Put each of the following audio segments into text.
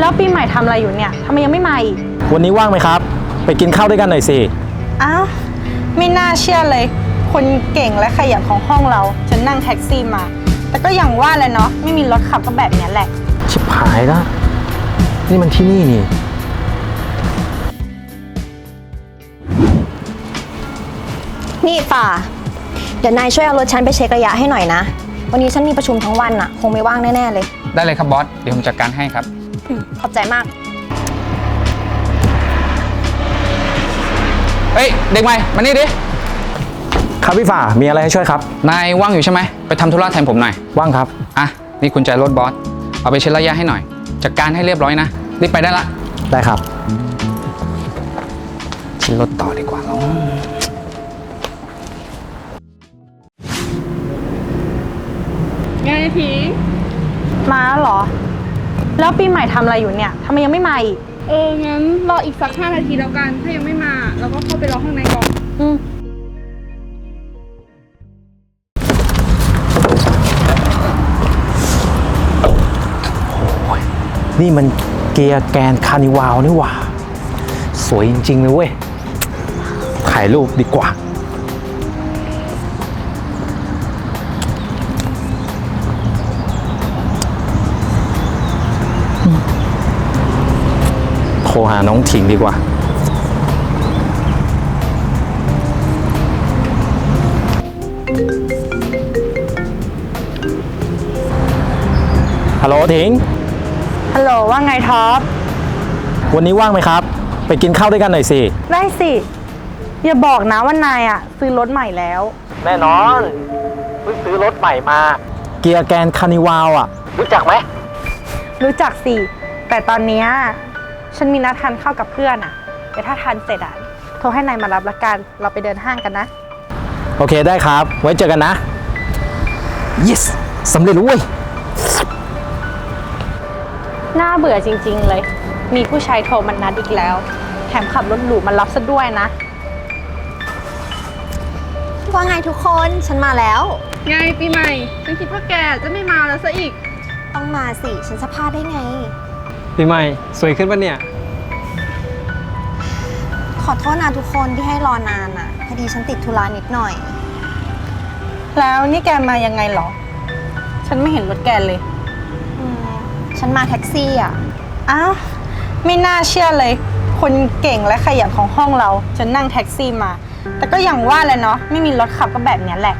แล้วปีใหม่ทำอะไรอยู่เนี่ยทำไมยังไม่มาอีกวันนี้ว่างไหมครับ ไปกินข้าวด้วยกันหน่อยสิ อ้าวไม่น่าเชื่อเลย คนเก่งและขยันของห้องเราฉันนั่งแท็กซี่มา แต่ก็อย่างว่าแหละเนาะไม่มีรถขับก็แบบเนี้ยแหละ ชิบหายแล้วนี่มันที่นี่นี่ นี่ฝ่า เดี๋ยวนายช่วยเอารถฉันไปเช็คระยะให้หน่อยนะ วันนี้ฉันมีประชุมทั้งวันอะคงไม่ว่างแน่ ๆ เลย ได้เลยครับบอส เดี๋ยวผมจัดการให้ครับอืม ขอบใจมาก เฮ้ย เด็กใหม่ มานี่ดิ ครับพี่ฝ่า มีอะไรให้ช่วยครับ นายว่างอยู่ใช่ไหม ไปทำธุระแทนผมหน่อย ว่างครับ อะ นี่กุญแจรถบอส เอาไปเช็คระยะให้หน่อย จัดการให้เรียบร้อยนะ รีบไปได้ละ ได้ครับเช็ครถต่อดีกว่าเราไงพิงมาแล้วเหรอ แล้วปีใหม่ทำอะไรอยู่เนี่ยทำไมยังไม่มาอีก เออ งั้นรออีกสักห้านาทีแล้วกัน ถ้ายังไม่มา เราก็เข้าไปรอข้างในก่อน อืมนี่มันเกียร์แกนคาร์นิวาลนี่หว่า สวยจริงๆเลยเว้ย ถ่ายรูปดีกว่า รหาน้องถิงดีกว่า ฮัลโหลถิง ฮัลโหลว่าไงท็อป วันนี้ว่างไหมครับ ไปกินข้าวด้วยกันหน่อยสิ ได้สิ อย่าบอกนะว่านายอะซื้อรถใหม่แล้ว แน่นอนเพิ่งซื้อรถใหม่มา เกียร์แกนคาร์นิวาลอะ รู้จักไหม รู้จักสิ แต่ตอนเนี้ย ฉันมีนัดทานข้าวกับเพื่อนอะเดี๋ยวถ้าทานเสร็จอะโทรให้นายมารับละกัน เราไปเดินห้างกันนะ โอเคได้ครับ ไว้เจอกันนะ yes สำเร็จแล้วเว้ย น่าเบื่อจริง ๆ เลย มีผู้ชายโทรมันนัดอีกแล้ว แถมขับรถหรูมารับซะด้วยนะ ว่าไงทุกคนฉันมาแล้ว ไงปีใหม่ ฉันคิดว่าแกจะไม่มาแล้วซะอีก ต้องมาสิ ฉันจะพลาดได้ไง ปีใหม่สวยขึ้นปะเนี่ย ขอโทษนะทุกคนที่ให้รอนานอะพอดีฉันติดธุระนิดหน่อย แล้วนี่แกมายังไงเหรอ ฉันไม่เห็นรถแกเลย อืมฉันมาแท็กซี่อะอ้าว ไม่น่าเชื่อเลย คนเก่งและขยันของห้องเราฉันนั่งแท็กซี่มา แต่ก็อย่างว่าแหละเนาะ ไม่มีรถขับก็แบบเนี้ยแหละ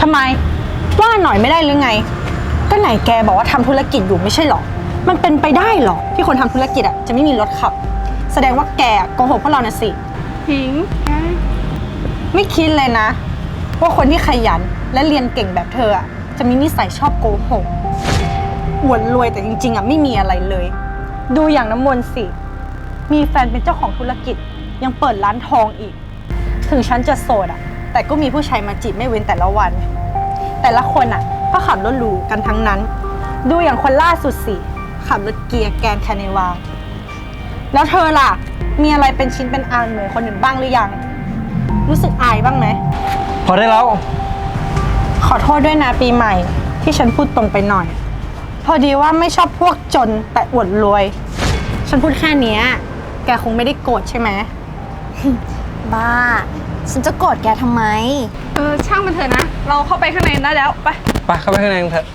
ทำไม ว่าหน่อยไม่ได้หรือไง ก็ไหนแกบอกว่าทำธุรกิจอยู่ไม่ใช่หรอ มันเป็นไปได้เหรอ ที่คนทำธุรกิจอะจะไม่มีรถขับ แสดงว่าแกโกหกพวกเรานะสิ พิงแกไม่คิดเลยนะ ว่าคนที่ขยันและเรียนเก่งแบบเธออะจะมีนิสัยชอบโกหกอวดรวยแต่จริง ๆอะไม่มีอะไรเลย ดูอย่างน้ำมนต์สิ มีแฟนเป็นเจ้าของธุรกิจยังเปิดร้านทองอีก ถึงฉันจะโสดอะแต่ก็มีผู้ชายมาจีบไม่เว้นแต่ละวัน แต่ละคนอะก็ขับรถหรูกันทั้งนั้น ดูอย่างคนล่าสุดสิ ขับรถเกียร์แกรนด์คาร์นิวาลแล้วเธอล่ะ มีอะไรเป็นชิ้นเป็นอันเหมือนคนอื่นบ้างหรือยัง รู้สึกอายบ้างไหม พอได้แล้ว ขอโทษด้วยนะปีใหม่ ที่ฉันพูดตรงไปหน่อย พอดีว่าไม่ชอบพวกจนแต่อวดรวย ฉันพูดแค่เนี้ย แกคงไม่ได้โกรธใช่ไหม บ้า ฉันจะโกรธแกทำไม เออช่างมันเถอะนะ เราเข้าไปข้างในได้แล้ว ไป ไปเข้าไปข้างในกันเถอะ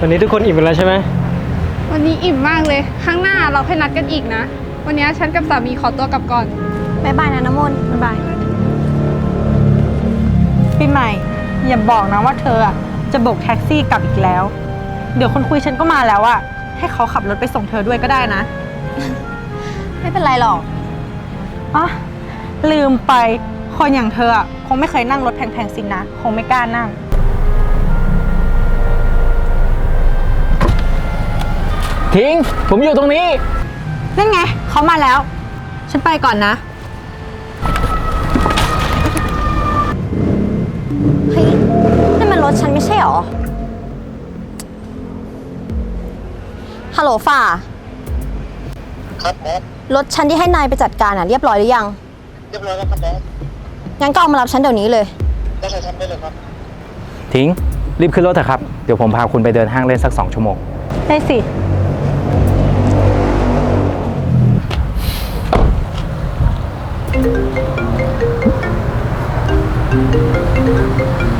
วันนี้ทุกคนอิ่มไปแล้วใช่ไหมวันนี้อิ่มมากเลย ข้างหน้าเราค่อยนัดกันอีกนะ วันนี้ฉันกับสามีขอตัวกลับก่อน บ๊ายบายนะน้ำมนต์บ๊ายบายปีใหม่ อย่าบอกนะว่าเธออะจะโบกแท็กซี่กลับอีกแล้ว เดี๋ยวคนคุยฉันก็มาแล้วอะให้เขาขับรถไปส่งเธอด้วยก็ได้นะ ไม่เป็นไรหรอกอ๋อลืมไป คนอย่างเธออะคงไม่เคยนั่งรถแพงๆสินะ คงไม่กล้านั่ง ทิ้ง ผมอยู่ตรงนี้ นั่นไง เขามาแล้ว ฉันไปก่อนนะเฮ้ยนั่นมันรถฉันไม่ใช่หรอ ฮัลโหลฝ่า ครับบอสรถฉันที่ให้นายไปจัดการอะเรียบร้อยหรือยัง เรียบร้อยแล้วครับบอสงั้นก็เอามารับฉันเดี๋ยวนี้เลยทิ้ง รีบขึ้นรถเถอะครับ เดี๋ยวผมพาคุณไปเดินห้างเล่นสักสองชั่วโมง ได้สิ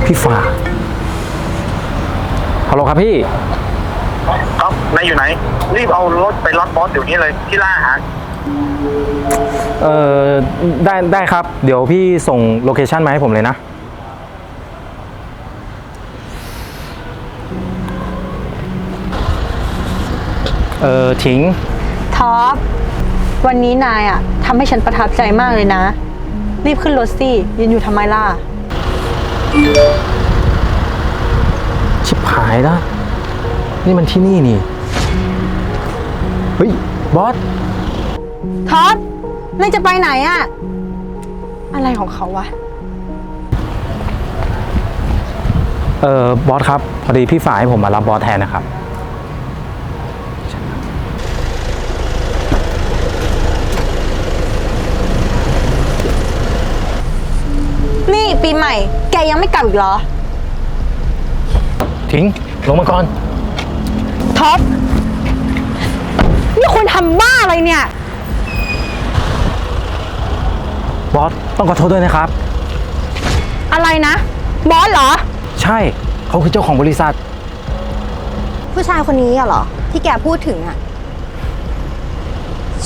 พี่ฟ้าฮัลโหลครับพี่ ครับนายอยู่ไหน รีบเอารถไปรับบอสเดี๋ยวนี้เลยที่ร้านอาหารเอ่อได้ได้ครับ เดี๋ยวพี่ส่งโลเคชันมาให้ผมเลยนะ เออทิ้งท็อป วันนี้นายอะทำให้ฉันประทับใจมากเลยนะ รีบขึ้นรถสิยืนอยู่ทำไมล่ะ ชิบหายแล้วนี่มันที่นี่นี่ เฮ้ย บอส ท็อปนายจะไปไหนอะอะไรของเขาวะ เออบอสครับ พอดีพี่ฝ่ายให้ผมมารับบอสแทนนะครับ นี่ ปีใหม่ แกยังไม่กลับอีกเหรอ ทิ้งลงมาก่อน ท็อป นี่คุณทำบ้าอะไรเนี่ย บอส ต้องขอโทษด้วยนะครับ อะไรนะ บอสเหรอ ใช่เขาคือเจ้าของบริษัท ผู้ชายคนนี้อะเหรอ ที่แกพูดถึงอะ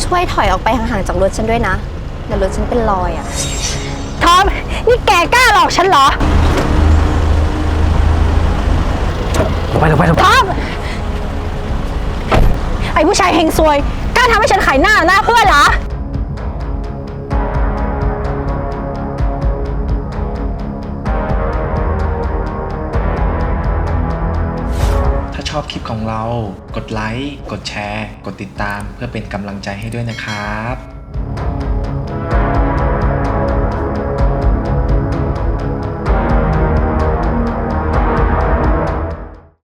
ช่วยถอยออกไปห่างๆจากรถฉันด้วยนะเดี๋ยวรถฉันเป็นรอยอะ ท็อปนี่แกกล้าหลอกฉันเหรอ ลงไปลงไปลงไปท็อปไอ้ผู้ชายเฮงซวย กล้าทำให้ฉันขายหน้าหน้าเพื่อนเหรอ ถ้าชอบคลิปของเรา กดไลค์ กดแชร์ กดติดตามเพื่อเป็นกำลังใจให้ด้วยนะครับ